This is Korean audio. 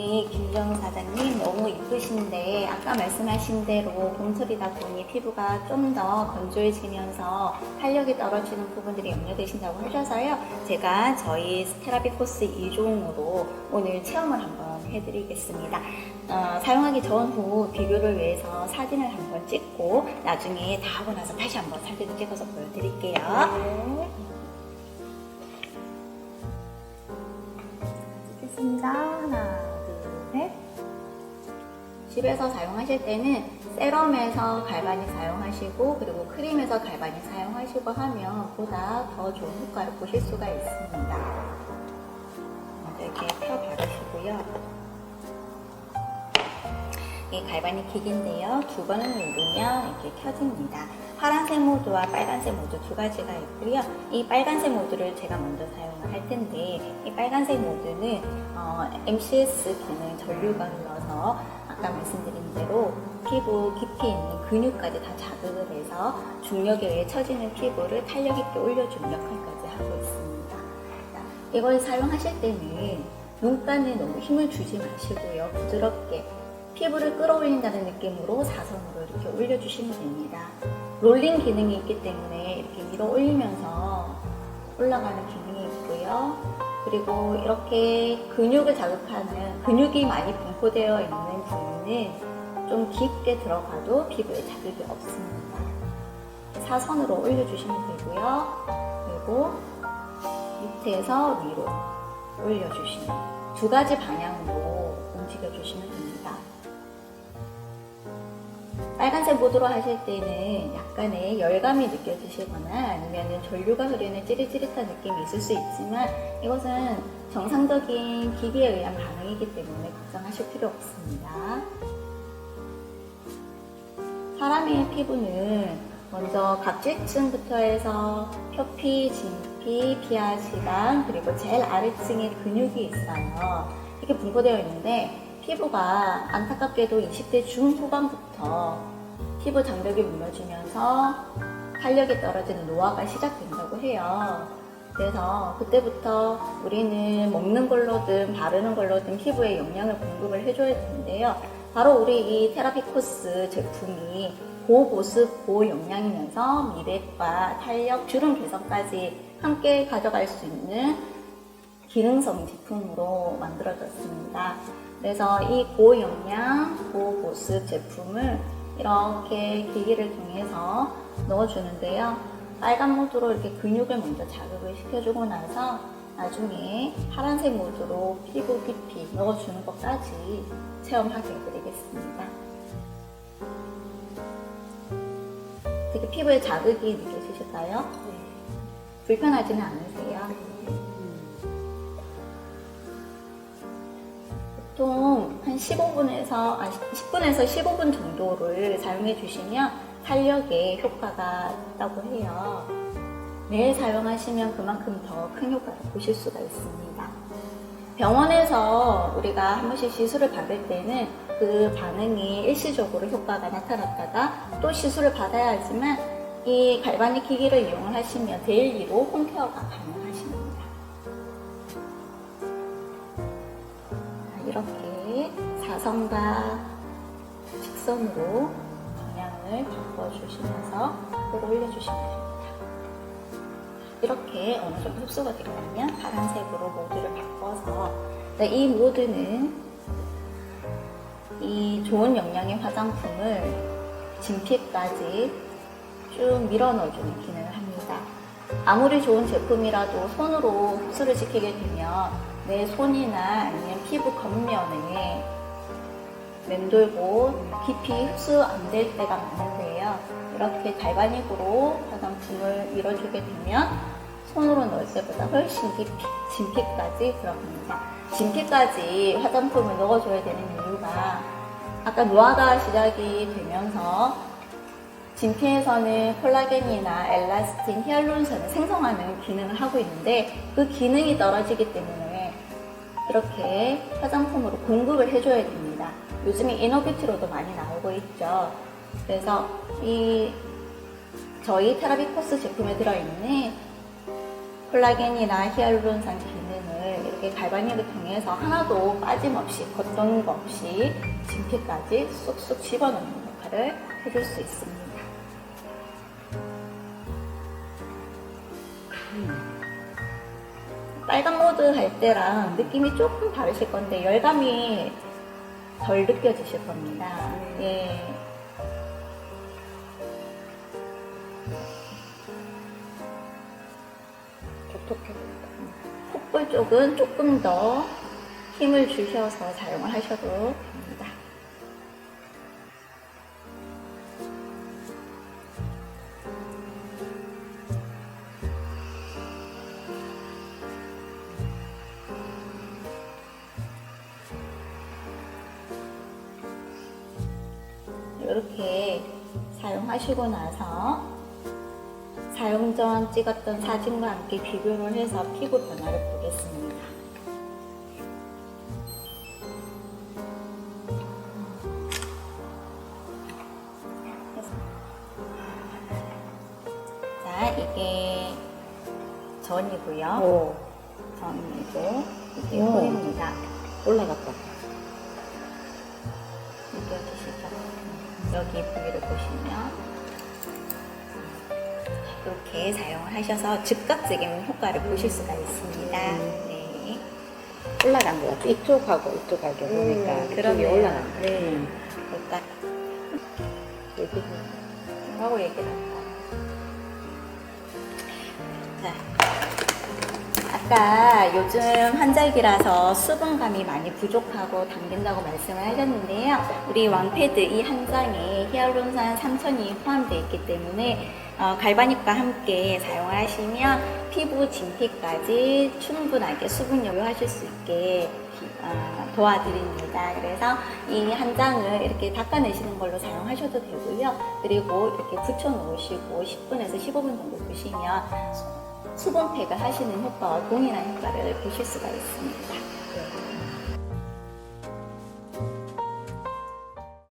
우리 김정 사장님 너무 이쁘신데 아까 말씀하신 대로 봄철이다 보니 피부가 좀 더 건조해지면서 탄력이 떨어지는 부분들이 염려되신다고 하셔서요. 제가 저희 스테라피 코스 2종으로 오늘 체험을 한번 해드리겠습니다. 어, 사용하기 전 후 비교를 위해서 사진을 한번 찍고 나중에 다 하고 나서 다시 한번 사진을 찍어서 보여드릴게요. 찍겠습니다. 하나. 집에서 사용하실 때는 세럼에서 갈바닉 사용하시고 그리고 크림에서 갈바닉 사용하시고 하면 보다 더 좋은 효과를 보실 수가 있습니다. 이렇게 펴 바르시고요. 이 갈바닉 킥인데요. 두 번을 누르면 이렇게 켜집니다. 파란색 모드와 빨간색 모드 두 가지가 있고요. 이 빨간색 모드를 제가 먼저 사용을 할 텐데 이 빨간색 모드는 어, MCS 기능 전류관을 넣어서 아까 말씀드린 대로 피부 깊이 있는 근육까지 다 자극을 해서 중력에 의해 처지는 피부를 탄력 있게 올려주는 역할까지 하고 있습니다. 자, 이걸 사용하실 때는 눈가에 너무 힘을 주지 마시고요. 부드럽게 피부를 끌어올린다는 느낌으로 사선으로 이렇게 올려주시면 됩니다. 롤링 기능이 있기 때문에 이렇게 밀어 올리면서 올라가는 기능이 있고요. 그리고 이렇게 근육을 자극하는 근육이 많이 분포되어 있는 부위는 좀 깊게 들어가도 피부에 자극이 없습니다. 사선으로 올려주시면 되고요. 그리고 밑에서 위로 올려주시면 두 가지 방향으로 움직여주시면 됩니다. 빨간색 모드로 하실 때는 약간의 열감이 느껴지시거나 아니면 전류가 흐르는 찌릿찌릿한 느낌이 있을 수 있지만 이것은 정상적인 기기에 의한 반응이기 때문에 걱정하실 필요 없습니다. 사람의 피부는 먼저 각질층부터 해서 표피, 진피, 피하 지방 그리고 제일 아래층에 근육이 있어요. 이렇게 분포되어 있는데 피부가 안타깝게도 20대 중후반부터 피부 장벽이 무너지면서 탄력이 떨어지는 노화가 시작된다고 해요. 그래서 그때부터 우리는 먹는 걸로든 바르는 걸로든 피부에 영양을 공급을 해줘야 되는데요. 바로 우리 이 테라피 코스 제품이 고보습, 고영양이면서 미백과 탄력, 주름 개선까지 함께 가져갈 수 있는 기능성 제품으로 만들어졌습니다. 그래서 이 고영양, 고보습 제품을 이렇게 기기를 통해서 넣어주는데요. 빨간 모드로 이렇게 근육을 먼저 자극을 시켜주고 나서 나중에 파란색 모드로 피부 깊이 넣어주는 것까지 체험하게 해드리겠습니다. 되게 피부에 자극이 느껴지실까요? 불편하지는 않으세요? 보통 한 15분에서 아 10분에서 15분 정도를 사용해 주시면 탄력에 효과가 있다고 해요. 매일 사용하시면 그만큼 더 큰 효과를 보실 수가 있습니다. 병원에서 우리가 한 번씩 시술을 받을 때는 그 반응이 일시적으로 효과가 나타났다가 또 시술을 받아야 하지만 이 갈바닉 기기를 이용을 하시면 데일리로 홈케어가 가능하십니다. 자, 이렇게 사선과 직선으로 방향을 바꿔주시면서 끌어올려주시면 됩니다. 이렇게 어느 정도 흡수가 되려면 파란색으로 모드를 바꿔서 네, 이 모드는 이 좋은 영양의 화장품을 진피까지 쭉 밀어 넣어주는 기능을 합니다. 아무리 좋은 제품이라도 손으로 흡수를 시키게 되면 내 손이나 아니면 피부 겉면에 맴돌고 깊이 흡수 안 될 때가 많은데요. 이렇게 갈바닉으로 화장품을 밀어주게 되면 손으로 넣을 때보다 훨씬 깊이 진피까지 들어갑니다. 진피까지 화장품을 넣어줘야 되는 이유가 아까 노화가 시작이 되면서 진피에서는 콜라겐이나 엘라스틴, 히알루론산을 생성하는 기능을 하고 있는데 그 기능이 떨어지기 때문에 이렇게 화장품으로 공급을 해줘야 됩니다. 요즘에 이너뷰티로도 많이 나오고 있죠. 그래서 이 저희 테라비 코스 제품에 들어있는 콜라겐이나 히알루론산 기능을 이렇게 갈바닉을 통해서 하나도 빠짐없이 걷던 거 없이 진피까지 쏙쏙 집어넣는 역할을 해줄 수 있습니다. 빨간 모드 할 때랑 느낌이 조금 다르실 건데 열감이 덜 느껴지실 겁니다. 예. 톡톡해. 콧볼 쪽은 조금 더 힘을 주셔서 사용을 하셔도 됩니다. 이렇게 사용하시고 나서 사용 전 찍었던 사진과 함께 비교를 해서 피부 변화를 보겠습니다. 자, 이게 전이고요. 오, 전이고 이게 오. 후입니다. 올라갔다. 느껴지시죠? 여기 부위를 보시면 이렇게 사용을 하셔서 즉각적인 효과를 보실 수가 있습니다. 음. 네. 올라간 것 같아. 이쪽하고 이쪽하고 보니까 음, 그쪽이 그러네요. 올라간 거. 네. 일단 여기 하고 얘기를 할까요? 자, 아까 요즘 환절기라서 수분감이 많이 부족하고 당긴다고 말씀을 하셨는데요. 우리 왕패드 이 한 장에 히알루론산 3000이 포함되어 있기 때문에 어, 갈바닉과 함께 사용을 하시면 피부 진피까지 충분하게 수분 요요하실 수 있게 어, 도와드립니다. 그래서 이 한 장을 이렇게 닦아내시는 걸로 사용하셔도 되고요. 그리고 이렇게 붙여 놓으시고 10분에서 15분 정도 두시면 수- 수분팩을 하시는 효과와 동일한 효과를 보실 수가 있습니다.